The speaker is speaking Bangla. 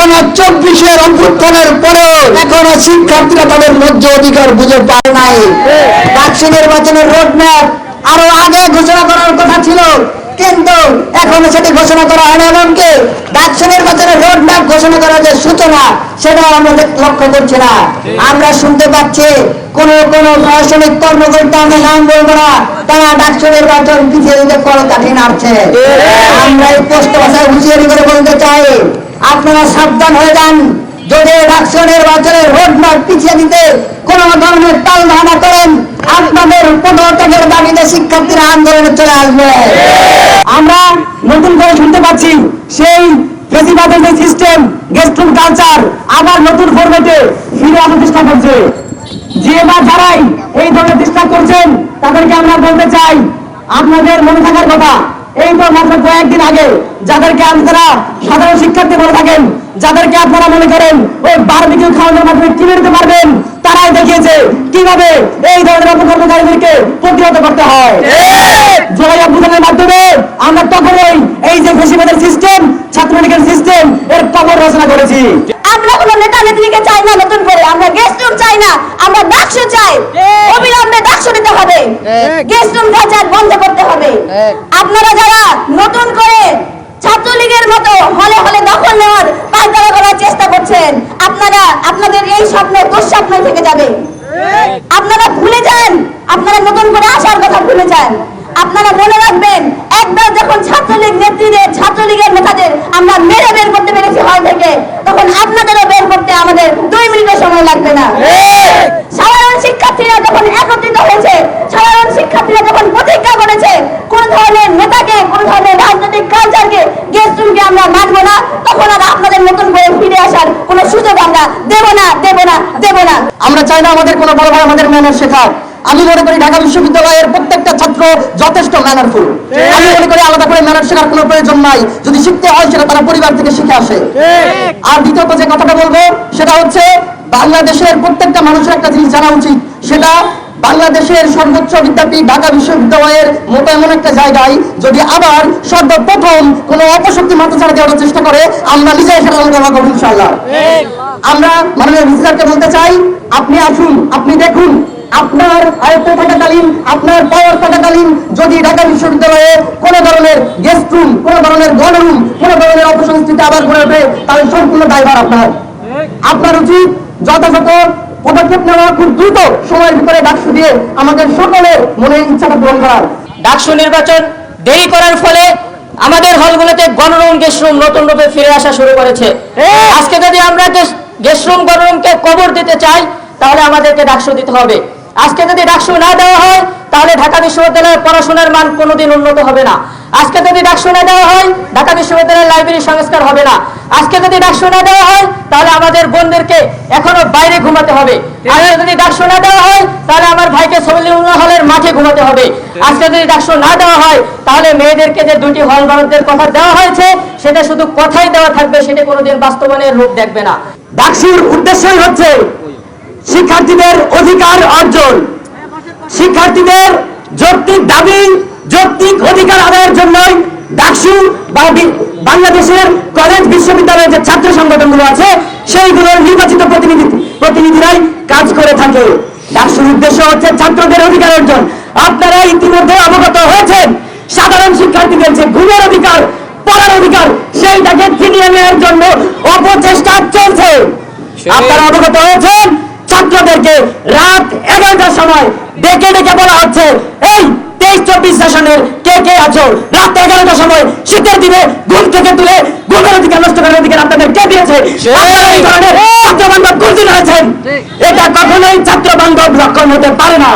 এখনও চব্বিশের অভ্যুত্থানের পরেও এখনও শিক্ষার্থীরা তাদের ন্যায্য অধিকার বুঝে পায় নাই। ডাকসু নির্বাচনের রোডম্যাপ আরও আগে ঘোষণা করার কথা ছিল, কিন্তু এখনও সেটি ঘোষণা করা হয় না এমনকি ডাকসু নির্বাচনের রোডম্যাপ ঘোষণা করার যে সূচনা, সেটাও আমরা লক্ষ্য করছি না। আমরা শুনতে পাচ্ছি, কোন কোন প্রশাসনিক কর্মকর্তা আমরা নাম বলব না, তারা ডাকসু নির্বাচন পিছিয়ে দিতে করতাঠি নাড়ছে আমরা এই পোস্ট ভাষায় হুঁশিয়ারি করে বলতে চাই আপনারা সাবধান হয়ে যান। যদি ডাকসু নির্বাচনের রোডম্যাপ পিছিয়ে দিতে কোন ধরনের তাল ধারণা করেন, আপনাদের পদত্যাগের দাবিতে শিক্ষার্থীরা আন্দোলনে চলে আসবে। আমরা নতুন করে শুনতে পাচ্ছি সেই ফেসিবাদের যে সিস্টেম গেস্ট রুম কালচার আবার নতুন ফরম্যাটে ফিরে চেষ্টা করছে। যে বা যারাই এই ধরনের চেষ্টা করছেন, তাদেরকে আমরা বলতে চাই, আপনাদের মনে থাকার কথা এই তো মাত্র কয়েকদিন আগে যাদেরকে আপনারা সাধারণ শিক্ষার্থী বলে থাকেন যাদেরকে আপনারা মনে করেন ওই বারবিকিউ খাওয়ানোর মাধ্যমে কিনে নিতে পারবেন তারাই দেখিয়েছে কীভাবে এই ধরনের অপকর্মকারীদেরকে প্রতিহত করতে হয়। জয় অভ্যুত্থানের মাধ্যমে আমরা তখনই এই যে ফেসিবাদের সিস্টেম ছাত্রলীগের সিস্টেম এর কবর রচনা করেছি। আমরা কোনো নেতা নেত্রীকে চাই না নতুন করে আমরা গেস্ট রুম চাই না আমরা ডাকসু চাই অবিলম্বে ডাকসু দিতে হবে গেস্ট রুম কালচার বন্ধ করতে হবে আপনারা যারা নতুন করে ছাত্রলীগের মতো হলে হলে দখল নেওয়ার পায়তারা করার চেষ্টা করছেন। আপনারা, আপনাদের এই স্বপ্ন দুঃস্বপ্ন থেকে যাবে। আপনারা ভুলে যান, আপনারা নতুন করে আসার কথা ভুলে যান। আপনারা মনে রাখবেন, একবার যখন ছাত্রলীগ নেত্রীদের, ছাত্রলীগের নেতাদের আমরা মেরে বের করতে পেরেছি হল থেকে, তখন আপনাদেরও বের করতে আমাদের দুই মিনিটের সময় লাগবে না। সাধারণ শিক্ষার্থীরা যখন একত্রিত হয়েছে, সাধারণ শিক্ষার্থীরা যখন প্রতিজ্ঞা করেছে কোন ধরনের নেতাকে কোন ধরনের রাজনৈতিক কালচারকে গেস্ট রুমকে আমরা মানব না তখন নতুন করে ফিরে আসার কোনো সুযোগ আমরা দেব না দেব না দেব না। আমরা চাই না আমাদের কোনো বড় ভাই আমাদের ম্যানার শেখাক। আমি মনে করি ঢাকা বিশ্ববিদ্যালয়ের প্রত্যেকটা ছাত্র যথেষ্ট ম্যানারফুল। আমি মনে করি আলাদা করে ম্যানার শেখার কোনো প্রয়োজন নাই। যদি শিখতে হয় সেটা তারা পরিবার থেকে শিখে আসে। আর দ্বিতীয়ত যে কথাটা বলব সেটা হচ্ছে বাংলাদেশের প্রত্যেকটা মানুষের একটা জিনিস জানা উচিত। সেটা বাংলাদেশের সর্বোচ্চ বিদ্যাপীঠ ঢাকা বিশ্ববিদ্যালয়ের মতো এমন একটা জায়গায় যদি আবার সর্বপ্রথম কোনো অপশক্তি মাত্রাচাড়া দেওয়ার চেষ্টা করে, আমরা নিজেই সেটা অনুকরণ করব ইনশাল্লাহ আমরা মাননীয় ভিসিটারকে বলতে চাই, আপনি আসুন, আপনি দেখুন, আপনার আয়ত্ত থাকাকালীন, আপনার পাওয়ার থাকাকালীন যদি ঢাকা বিশ্ববিদ্যালয়ে কোন ধরনের গেস্ট রুম কোন ধরনের গণরুম কোন ধরনের অপসংস্কৃতি আবার করে ওঠে তাহলে সম্পূর্ণ দায়ভার আপনার। আপনার উচিত যথাযথ পদক্ষেপ নেওয়া খুব দ্রুত সময়ের ভিতরে ডাকসু দিয়ে আমাদের সকলের মনের ইচ্ছাটা পূরণ করার। ডাকসু নির্বাচন দেরি করার ফলে আমাদের হলগুলোতে গণরুম গেস্টরুম নতুন রূপে ফিরে আসা শুরু করেছে। আজকে যদি আমরা গেস্টরুম গণরুমকে কবর দিতে চাই তাহলে আমাদেরকে ডাকসু দিতে হবে। আজকে যদি ডাকসু না দেওয়া হয় তাহলে ঢাকা বিশ্ববিদ্যালয়ের পড়াশোনার মান কোনোদিন উন্নত হবে না। আজকে যদি ডাকসু না দেওয়া হয় ঢাকা বিশ্ববিদ্যালয়ের লাইব্রেরি সংস্কার হবে না। আজকে যদি ডাকসু না দেওয়া হয় তাহলে আমাদের বোনদেরকে এখনও বাইরে ঘুমাতে হবে। আজকে যদি ডাকসু না দেওয়া হয়, তাহলে আমার ভাইকে হলের মাঠে ঘুমাতে হবে। আজকে যদি ডাকসু না দেওয়া হয়, তাহলে মেয়েদেরকে যে দুটি হল বরাদ্দের কথা দেওয়া হয়েছে, সেটা শুধু কথাই দেওয়া থাকবে, সেটা কোনোদিন বাস্তবায়নের রূপ দেখবে না। ডাকসুর উদ্দেশ্যই হচ্ছে শিক্ষার্থীদের অধিকার অর্জন। শিক্ষার্থীদের যৌক্তিক দাবি, যৌক্তিক অধিকার আদায়ের জন্যই ডাকসু বি- বাংলাদেশের কলেজ বিশ্ববিদ্যালয়ের যে ছাত্র সংগঠনগুলো আছে সেইগুলোর নির্বাচিত প্রতিনিধি প্রতিনিধিরাই কাজ করে থাকে। ডাকসুর উদ্দেশ্য হচ্ছে ছাত্রদের অধিকার অর্জন। আপনারা ইতিমধ্যে অবগত হয়েছেন সাধারণ শিক্ষার্থীদের যে ঘুমের অধিকার পড়ার অধিকার সেইটাকে ছিনিয়ে নেওয়ার জন্য অপচেষ্টা চলছে। আপনারা অবগত হয়েছেন ছাত্রদেরকে রাত এগারোটার সময় ডেকে ডেকে বলা হচ্ছে এই তেইশ চব্বিশ সেশনের কে কে আছো? রাত এগারোটার সময় শীতের দিনে ঘুম থেকে তুলে ঘুমের অধিকার নষ্ট করার অধিকার আপনাদের কে দিয়েছে? ছাত্র বান্ধব কোনদিন হয়েছেন এটা কখনোই ছাত্র বান্ধব লক্ষণ হতে পারে না।